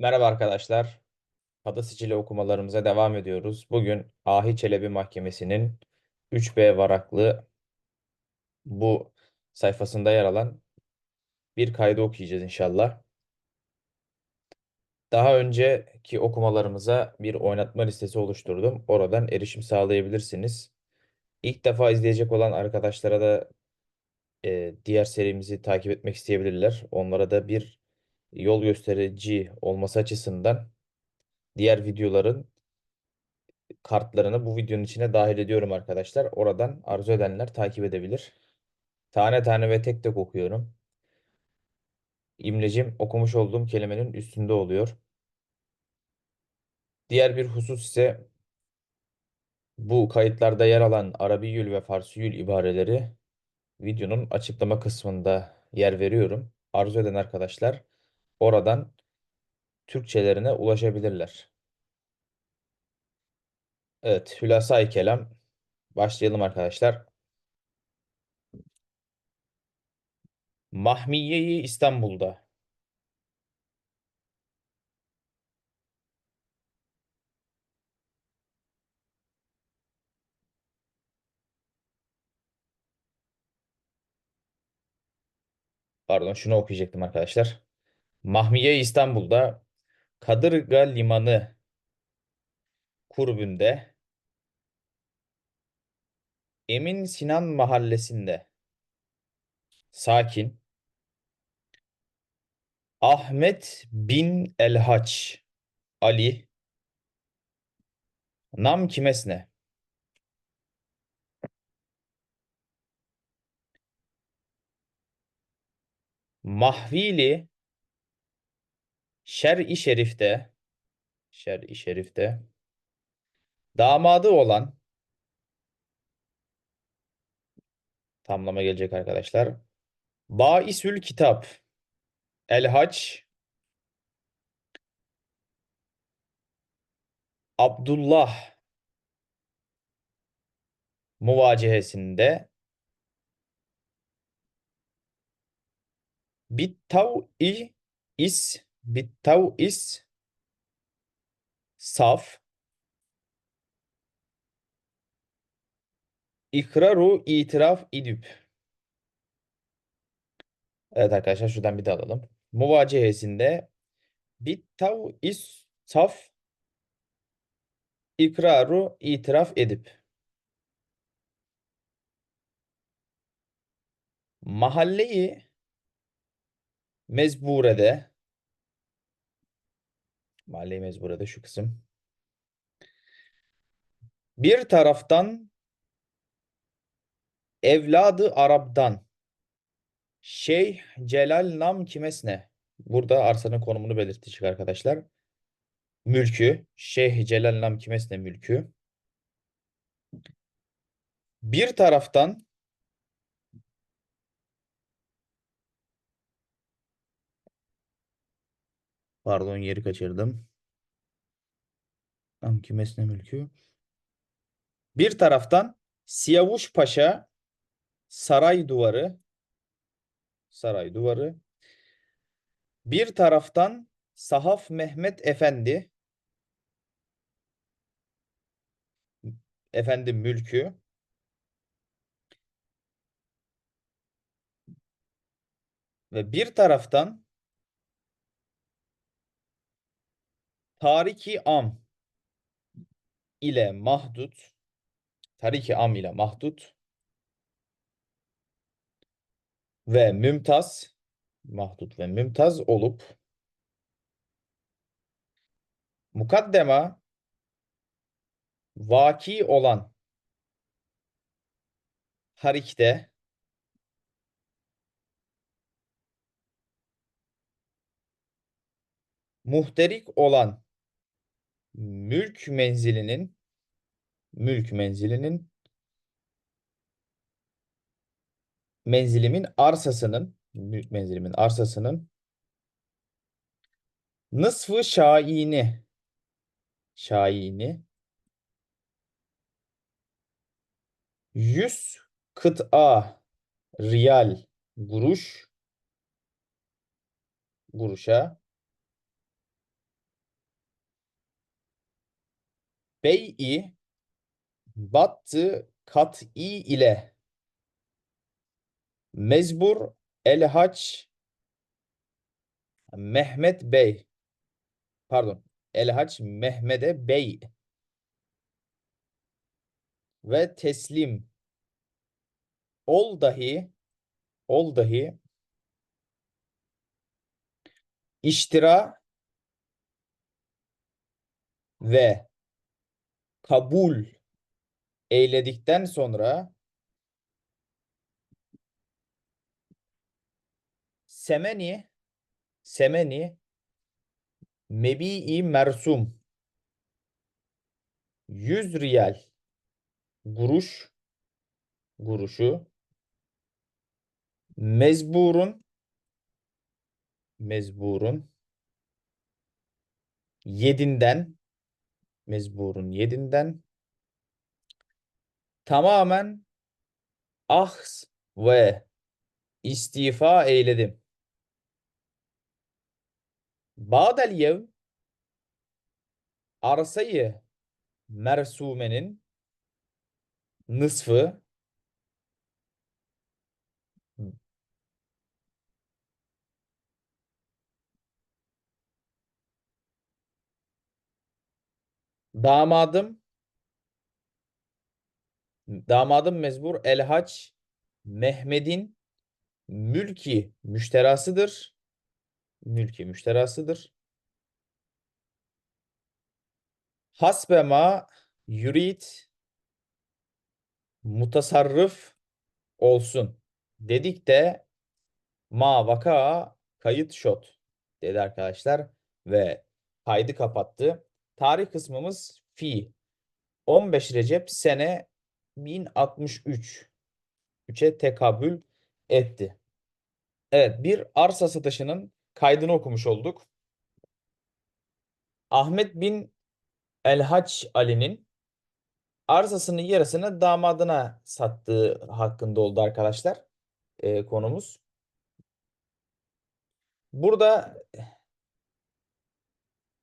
Merhaba arkadaşlar. Ada sicili okumalarımıza devam ediyoruz. Bugün Ahi Çelebi Mahkemesi'nin 3B varaklı bu sayfasında yer alan bir kaydı okuyacağız inşallah. Daha önceki okumalarımıza bir oynatma listesi oluşturdum. Oradan erişim sağlayabilirsiniz. İlk defa izleyecek olan arkadaşlara da e, diğer serimizi takip etmek isteyebilirler. Onlara da bir yol gösterici olması açısından diğer videoların kartlarını bu videonun içine dahil ediyorum arkadaşlar. Oradan arzu edenler takip edebilir. Tane tane ve tek tek okuyorum. İmlecim okumuş olduğum kelimenin üstünde oluyor. Diğer bir husus ise bu kayıtlarda yer alan Arabiyül ve Farsiyül ibareleri videonun açıklama kısmında yer veriyorum. Arzu eden arkadaşlar oradan Türkçelerine ulaşabilirler. Evet, hülasa-i kelam. Başlayalım arkadaşlar. Mahmiye-i İstanbul'da. Pardon şunu okuyacaktım arkadaşlar. Mahmiye İstanbul'da Kadırga Limanı kurbünde Emin Sinan mahallesinde sakin Ahmet bin Elhaç Ali Nam Kimesne. Mahvili Şer-i Şerif'te Şer-i Şerif'te damadı olan tamlama gelecek arkadaşlar. Baisül Kitap Elhaç Abdullah muvacehesinde Bittav-i is Bittav-is saf ikraru itiraf idüp. Evet arkadaşlar şuradan bir de alalım. Muvacehesinde Bittav-is saf ikraru itiraf edip. Mahalleyi mezburede Mahalle-i mezburede şu kısım. Bir taraftan evladı Arap'dan Şeyh Celal Nam Kimesne. Burada arsanın konumunu belirtecek arkadaşlar. Mülkü. Şeyh Celal Nam Kimesne mülkü. Bir taraftan pardon yeri kaçırdım. Nam Kimesne mülkü. Bir taraftan Siyavuş Paşa saray duvarı saray duvarı. Bir taraftan Sahaf Mehmet Efendi efendi mülkü. Ve bir taraftan Tariki Am ile Mahdut Tariki Am ile Mahdut ve Mümtaz Mahdut ve Mümtaz olup mukaddema vaki olan harikte muhterik olan mülk menzilinin mülk menzilinin menzilimin arsasının mülk menzilimin arsasının nısfı şaini şaini 100 kıta riyal guruş guruşa Bey'i battı kat'i ile mezbur el-haç Mehmet Bey. Pardon el-haç Mehmede Bey. Ve teslim. Ol dahi ol dahi iştira ve kabul eyledikten sonra semeni semeni mebi'i mersum 100 riyal guruş guruşu mezburun mezburun yedinden mezburun yedinden tamamen ahs ve istifa eyledim. Ba'del yev arsayı mersumenin nısfı damadım damadım mezbur el-haç Mehmet'in mülki müşterasıdır. Mülki müşterasıdır. Hasbema yurit mutasarrıf olsun. Dedik de ma vaka kayıt şot dedi arkadaşlar ve kaydı kapattı. Tarih kısmımız fi 15 Recep sene 1063 3'e tekabül etti. Evet bir arsa satışının kaydını okumuş olduk. Ahmet bin El-Haç Ali'nin arsasının yarısını damadına sattığı hakkında oldu arkadaşlar e, konumuz. Burada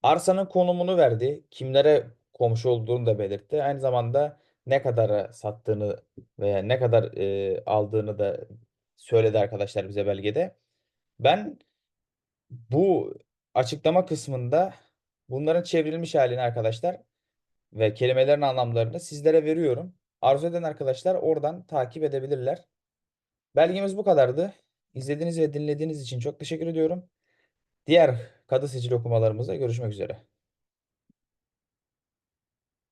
arsanın konumunu verdi. Kimlere komşu olduğunu da belirtti. Aynı zamanda ne kadara sattığını veya ne kadar e, aldığını da söyledi arkadaşlar bize belgede. Ben bu açıklama kısmında bunların çevrilmiş halini arkadaşlar ve kelimelerin anlamlarını sizlere veriyorum. Arzu eden arkadaşlar oradan takip edebilirler. Belgemiz bu kadardı. İzlediğiniz ve dinlediğiniz için çok teşekkür ediyorum. Diğer kadı seçili okumalarımızda görüşmek üzere.